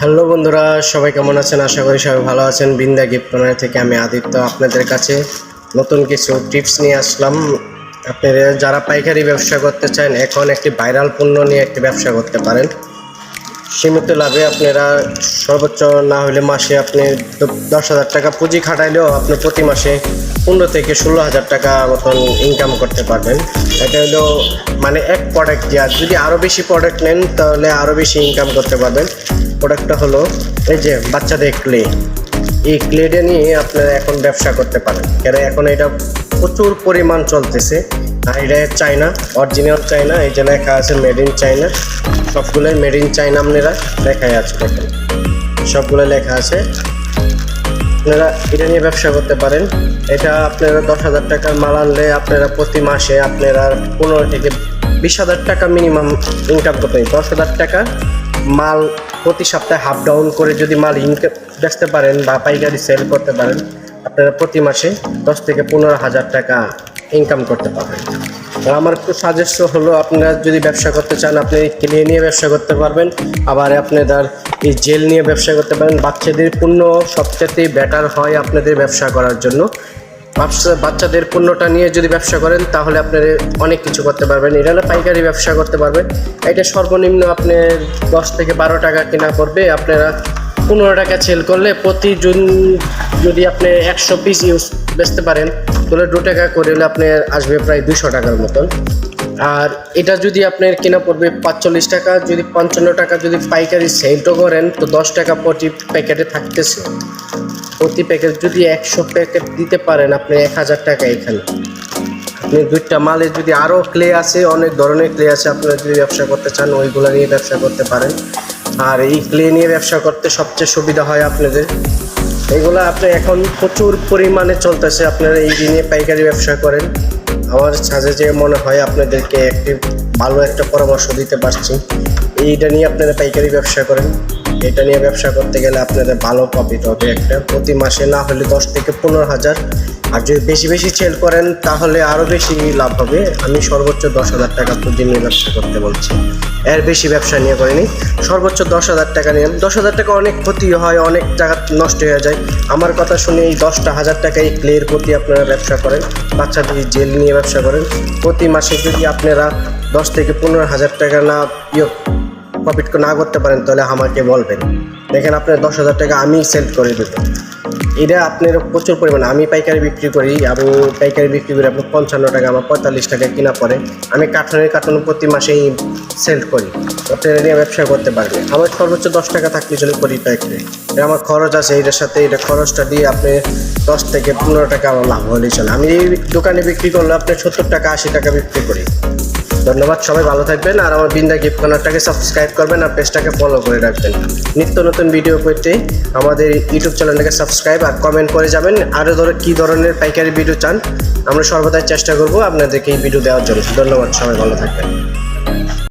Hello বন্ধুরা, সবাই কেমন আছেন? আশা করি সবাই ভালো আছেন। বিন্দা গিফট কর্নার থেকে আমি আদিত্য আপনাদের কাছে নতুন কিছু টিপস নিয়ে আসলাম। আপনারা যারা পাইকারি ব্যবসা করতে চান, এখন একটি ভাইরাল পণ্য নিয়ে একটি ব্যবসা করতে পারেন। সীমিত লাভে আপনারা সর্বোচ্চ না হলে মাসে আপনি দশ হাজার টাকা পুঁজি খাটাইলেও আপনি প্রতি মাসে পনেরো থেকে ষোলো হাজার টাকা মতন ইনকাম করতে পারবেন। এটা হলো মানে এক প্রোডাক্ট আর যদি আরও বেশি প্রোডাক্ট নেন, তাহলে আরও বেশি ইনকাম করতে পারবেন। প্রোডাক্টটা হলো এই যে বাচ্চাদের ক্লে। এই ক্লেটা নিয়ে আপনারা এখন ব্যবসা করতে পারেন। কেন এখন এটা প্রচুর পরিমাণ চলতেছে। আর এটা চাইনা অরিজিনাল চাইনা এই যে লেখা আছে মেড ইন চাইনা সবগুলোই মেড ইন চাইনা আপনারা লেখাই আছে সবগুলো লেখা আছে। আপনারা এটা নিয়ে ব্যবসা করতে পারেন। এটা আপনারা দশ হাজার টাকার মাল আনলে আপনারা প্রতি মাসে আপনারা পনেরো থেকে বিশ হাজার টাকা মিনিমাম ইনকাম করতে দশ হাজার টাকা মাল প্রতি সপ্তাহে হাফ ডাউন করে যদি মাল ইনকাম বেচতে পারেন বা পাইকারি সেল করতে পারেন, আপনারা প্রতি মাসে দশ থেকে পনেরো হাজার টাকা ইনকাম করতে পারবেন। আমার একটু সাজেস্ট হলো, আপনারা যদি ব্যবসা করতে চান, আপনি ক্লে নিয়ে ব্যবসা করতে পারবেন। আবার আপনাদের এই জেল নিয়ে ব্যবসা করতে পারেন। বাচ্চাদের পণ্য সবচেয়ে বেটার হয় আপনাদের ব্যবসা করার জন্য। বাচ্চাদের পণ্যটা নিয়ে যদি ব্যবসা করেন, তাহলে আপনারা অনেক কিছু করতে পারবেন। এটা হলো পাইকারি ব্যবসা করতে পারবেন এটা সর্বনিম্ন আপনি দশ থেকে বারো টাকা কেনা পড়বে। আপনারা পনেরো টাকা সেল করলে প্রতি জুন যদি আপনি একশো পিস ইউজ বেচতে পারেন, তাহলে দু টাকা করে হলে আপনার আসবে প্রায় দুশো টাকার মতন। আর এটা যদি আপনার কেনা পড়বে পাঁচচল্লিশ টাকা, যদি পঞ্চান্ন টাকা যদি পাইকারি সেলও করেন, তো দশ টাকা প্রতি প্যাকেটে থাকতেছে। প্রতি প্যাকেট যদি একশো প্যাকেট দিতে পারেন আপনি এক হাজার টাকা এখানে। আপনি দুইটা মালে যদি আরও ক্লে আছে, অনেক ধরনের ক্লে আছে, আপনারা যদি ব্যবসা করতে চান, ওইগুলো নিয়ে ব্যবসা করতে পারেন। আর এই ক্লে নিয়ে ব্যবসা করতে সবচেয়ে সুবিধা হয় আপনাদের। এগুলো আপনি এখন প্রচুর পরিমাণে চলতেছে, আপনারা এই নিয়ে পাইকারি ব্যবসা করেন। আমার সাজে যে মনে হয় আপনাদেরকে একটি ভালো একটা পরামর্শ দিতে পারছি। এইটা নিয়ে আপনারা পাইকারি ব্যবসা করেন। এটা নিয়ে ব্যবসা করতে গেলে আপনাদের ভালো প্রফিট হবে একটা। প্রতি মাসে না হলে দশ থেকে পনেরো হাজার। আর যদি বেশি বেশি সেল করেন, তাহলে আরও বেশি লাভ হবে। আমি সর্বোচ্চ দশ হাজার টাকা প্রতি নিয়ে ব্যবসা করতে বলছি। এর বেশি ব্যবসা নিয়ে করিনি। সর্বোচ্চ দশ হাজার টাকা নিয়ে দশ হাজার টাকা অনেক ক্ষতি হয়, অনেক টাকা নষ্ট হয়ে যায়। আমার কথা শুনে এই দশটা হাজার টাকা এই ক্লের প্রতি আপনারা ব্যবসা করেন। বাচ্চাদের জেল নিয়ে ব্যবসা করেন। প্রতি মাসে যদি আপনারা দশ থেকে পনেরো হাজার টাকা না ইয়ে প্রফিট না করতে পারেন, তাহলে আমাকে বলবেন। দেখেন আপনার দশ হাজার টাকা আমি সেল করে দেবো। এটা আপনার প্রচুর পরিমাণে। আমি পাইকারি বিক্রি করি আমি পাইকারি বিক্রি করি আপনার পঞ্চান্ন টাকা আমার পঁয়তাল্লিশ টাকা কিনা পড়ে আমি কার্টনের কার্টন প্রতি মাসেই সেল করি। আপনারা নিয়ে ব্যবসা করতে পারবেন। আমার সর্বোচ্চ দশ টাকা থাকলে চলে করি পাইকারি। এটা আমার খরচ আছে, এটার সাথে এটা খরচটা দিয়ে আপনি দশ থেকে পনেরো টাকা আমার লাভ হলেই চলে। আমি এই দোকানে বিক্রি করলে আপনি সত্তর টাকা, আশি টাকা বিক্রি করি। ধন্যবাদ, সবাই ভালো থাকবেন আর আমার বিন্দা গিফট কর্নারটাকে সাবস্ক্রাইব করবেন আর পেজটাকে ফলো করে রাখবেন। নিত্য নতুন ভিডিও পেতে আমাদের ইউটিউব চ্যানেলটাকে সাবস্ক্রাইব আর কমেন্ট করে যাবেন আরও ধরো, কী ধরনের পাইকারি ভিডিও চান, আমরা সর্বদাই চেষ্টা করব আপনাদেরকে এই ভিডিও দেওয়ার জন্য। ধন্যবাদ, সবাই ভালো থাকবেন।